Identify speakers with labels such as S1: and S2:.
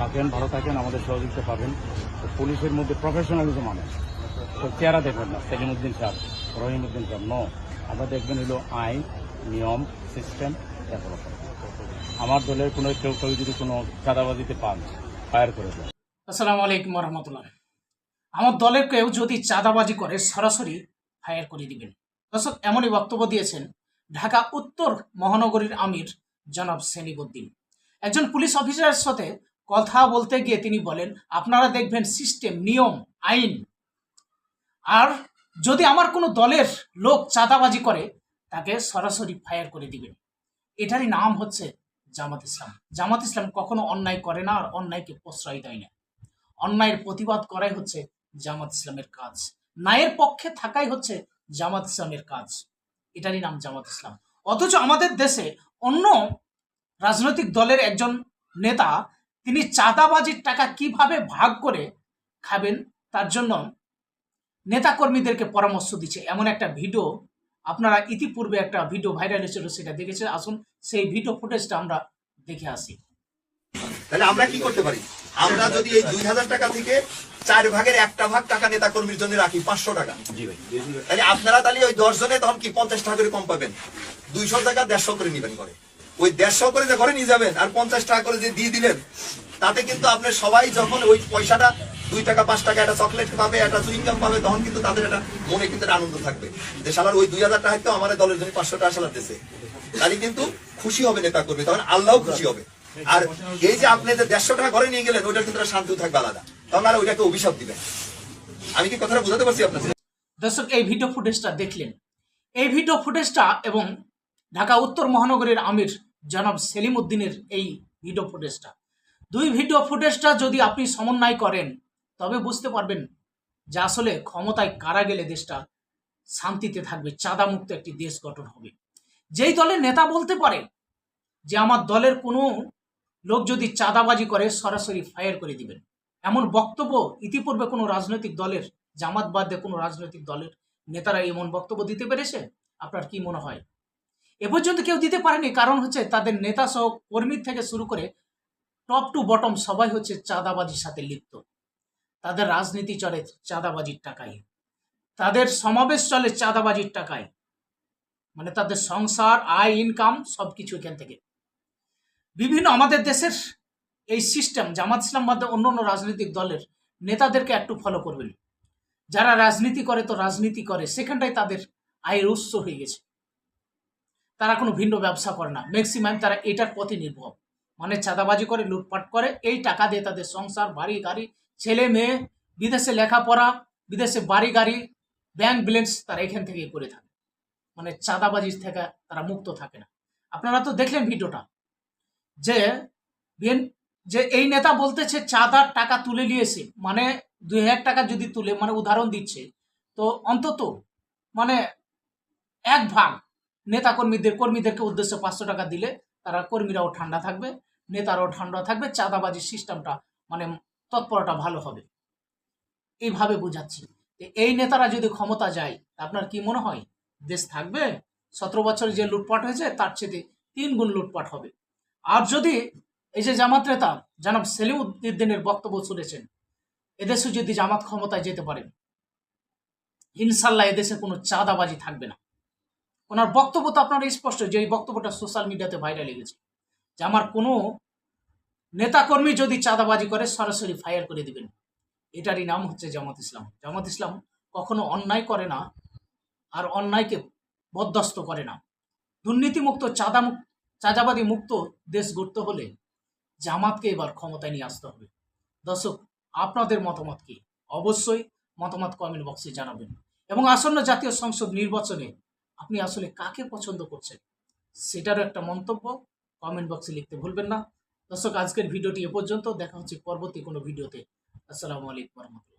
S1: থাকেন, ভালো থাকেন, আমাদের সহযোগিতা পাবেন। পুলিশের মধ্যে প্রফেশনালিজম মানে। তো চেহারা দেখবেন না, সেলিমুদ্দিন সাহেব রহিমউদ্দিন সাহেব নো আমরা দেখবেন হলো আইন, নিয়ম সিস্টেম আমার দলের কোনো কেউ কেউ যদি কোনো চাঁদাবাজিতে পান ফায়ার করে দেয়
S2: আসসালামু আলাইকুম রহমতুল্লাহ আমার দলের কেউ যদি চাঁদাবাজি করে, সরাসরি ফায়ার করে দিবেন। দর্শক, এমনই বক্তব্য দিয়েছেন ঢাকা উত্তর মহানগরীর আমির জনাব সেনিবুদ্দিন একজন পুলিশ অফিসারের সাথে কথা বলতে গিয়ে তিনি বলেন, আপনারা দেখবেন সিস্টেম নিয়ম, আইন। আর যদি আমার কোনো দলের লোক চাঁদাবাজি করে, তাকে সরাসরি ফায়ার করে দিবেন। এটারই নাম হচ্ছে জামাত ইসলাম। জামাত ইসলাম কখনো অন্যায় করে না আর অন্যায়কে প্রশ্রয় দেয় না। অন্যায়ের প্রতিবাদ করাই হচ্ছে জামাত ইসলামের কাজ। ন্যায়ের পক্ষে থাকাই হচ্ছে জামাত ইসলামের কাজ। এটারই নাম জামাত ইসলাম। অথচ আমাদের দেশে অন্য রাজনৈতিক দলের একজন নেতা তিনি চাঁদাবাজির টাকা কীভাবে ভাগ করে খাবেন তার জন্য নেতাকর্মীদেরকে পরামর্শ দিচ্ছে। এমন একটা ভিডিও আপনারা ইতিপূর্বে একটা ভিডিও ভাইরাল হয়েছিল সেটা দেখেছেন? আসুন সেই ভিডিও ফুটেজটা আমরা দেখে আসি।
S3: তাহলে আমরা কি করতে পারি? আমরা যদি এই দুই হাজার টাকা থেকে চার ভাগের একটা ভাগ টাকা নেতা কর্মীর জন্য রাখি পাঁচশো টাকা। তাহলে আপনারা তাহলে ওই দশ জনে তখন কি পঞ্চাশ টাকা করে কম পাবেন? দুইশো টাকা দেড়শো করে নিবেন করে ওই দেড়শো করে যে ঘরে নিয়ে যাবেন আর পঞ্চাশ টাকা করে যে দিয়ে দিলেন, তাতে কিন্তু আপনি সবাই যখন ওই পয়সাটা, দুই টাকা, পাঁচ টাকা একটা চকলেট পাবে, একটা চুইংগাম পাবে, তখন কিন্তু তাদের একটা মনে কিন্তু আনন্দ থাকবে। যে সালার ওই দুই হাজার টাকা তো আমার দলের জন্য পাঁচশো টাকা সালার দিচ্ছে তাহলে কিন্তু খুশি হবে নেতা করবে তখন আল্লাহ খুশি হবে। আর এই যে আপনি যে দেড়শো টাকা ঘরে নিয়ে গেলেন ওইটা কিন্তু শান্তি থাকবে আলাদা। তখন আর ওইটাকে অভিশাপ দিবেন। আমি কি কথাটা বোঝাতে পারছি আপনাদের
S2: দর্শক, এই ভিডিও ফুটেজটা দেখলেন। এই ভিডিও ফুটেজটা এবং ঢাকা উত্তর মহানগরীর আমির জনাব সেলিম উদ্দিনের এই ভিডিও ফুটেজটা। দুই ভিডিও ফুটেজটা যদি আপনি সমন্বয় করেন, তবে বুঝতে পারবেন যে আসলে ক্ষমতায় কারা গেলে দেশটা শান্তিতে থাকবে, চাঁদামুক্ত একটি দেশ গঠন হবে। যেই দলের নেতা বলতে পারে যে আমার দলের কোনো লোক যদি চাঁদাবাজি করে, সরাসরি ফায়ার করে দিবেন। এমন বক্তব্য ইতিপূর্বে কোনো রাজনৈতিক দলের, জামাত বাদ কোনো রাজনৈতিক দলের নেতারা এমন বক্তব্য দিতে পেরেছে? আপনার কি মনে হয়? এ পর্যন্ত কেউ দিতে পারেনি। কারণ হচ্ছে তাদের নেতা সহ কর্মী থেকে শুরু করে টপ টু বটম সবাই হচ্ছে চাঁদাবাজির সাথে লিপ্ত। তাদের রাজনীতি চলে চাঁদাবাজির টাকায়। তাদের সমাবেশ চলে চাঁদাবাজির টাকায়। মানে তাদের সংসার, আয় ইনকাম সব কিছু এখান থেকে। বিভিন্ন আমাদের দেশের এই সিস্টেম জামাত ইসলাম বাদ অন্য অন্য রাজনৈতিক দলের নেতাদেরকে একটু ফলো করবেন। যারা রাজনীতি করে তো রাজনীতি করে সেখানটাই তাদের আয়ের উৎস হয়ে গেছে। তারা কোনো ভিন্ন ব্যবসা করে না। ম্যাক্সিমাম তারা এটার পথে নির্ভর। মানে চাঁদাবাজি করে, লুটপাট করে, এই টাকা দিয়ে তাদের সংসার, বাড়ি, গাড়ি, ছেলে, মেয়ে, বিদেশে লেখাপড়া, বিদেশে বাড়ি, গাড়ি ব্যাংক ব্যালেন্স তারা এখান থেকে করে থাকে। মানে চাঁদাবাজি থেকে তারা মুক্ত থাকে না। আপনারা তো দেখলেন ভিডিওটা যে যে এই নেতা বলতেছে চাঁদার টাকা তুলে নিয়েছে। মানে দুই হাজার টাকা যদি তুলে মানে উদাহরণ দিচ্ছে, তো অন্তত মানে এক ভাগ নেতা কর্মীদের কর্মীদেরকে উদ্দেশ্য পাঁচশো টাকা দিলে তারা কর্মীরাও ঠান্ডা থাকবে, নেতারাও ঠান্ডা থাকবে, চাঁদাবাজির সিস্টেমটা মানে তৎপরতা ভালো হবে। এইভাবে বোঝাচ্ছি। এই নেতারা যদি ক্ষমতা যায় আপনার কি মনে হয়? দেশ থাকবে? সতেরো বছর যে লুটপাট হয়েছে, তার চেয়ে তিন গুণ লুটপাট হবে। আর যদি এই যে জামাত নেতা, জনাব সেলিম উদ্দিনের বক্তব্য শুনেছেন, এদেশে যদি জামাত ক্ষমতায় যেতে পারে, ইনশাল্লাহ এদেশে কোনো চাঁদাবাজি থাকবে না। ওনার বক্তব্য তো আপনারা স্পষ্ট যে এই বক্তব্যটা সোশ্যাল মিডিয়াতে ভাইরাল গেছে যে আমার কোনো নেতাকর্মী যদি চাঁদাবাজি করে, সরাসরি ফায়ার করে দিবেন। এটারই নাম হচ্ছে জামাত ইসলাম। জামাত ইসলাম কখনো অন্যায় করে না আর অন্যায়কে বরদাস্ত করে না। দুর্নীতিমুক্ত চাঁদা চাঁদাবাদী মুক্ত দেশ গড়তে হলে জামাতকে এবার ক্ষমতায় নিয়ে আসতে হবে। দর্শক, আপনাদের মতামত কি? অবশ্যই মতামত কমেন্ট বক্সে জানাবেন। এবং আসন্ন জাতীয় সংসদ নির্বাচনে আপনি আসলে কাকে পছন্দ করছেন? সেটারও একটা মন্তব্য কমেন্ট বক্সে লিখতে ভুলবেন না। দর্শক, আজকের ভিডিওটি এ পর্যন্ত। দেখা হচ্ছে পরবর্তী কোনো ভিডিওতে। আসসালামু আলাইকুম রহমতুল্লাহ।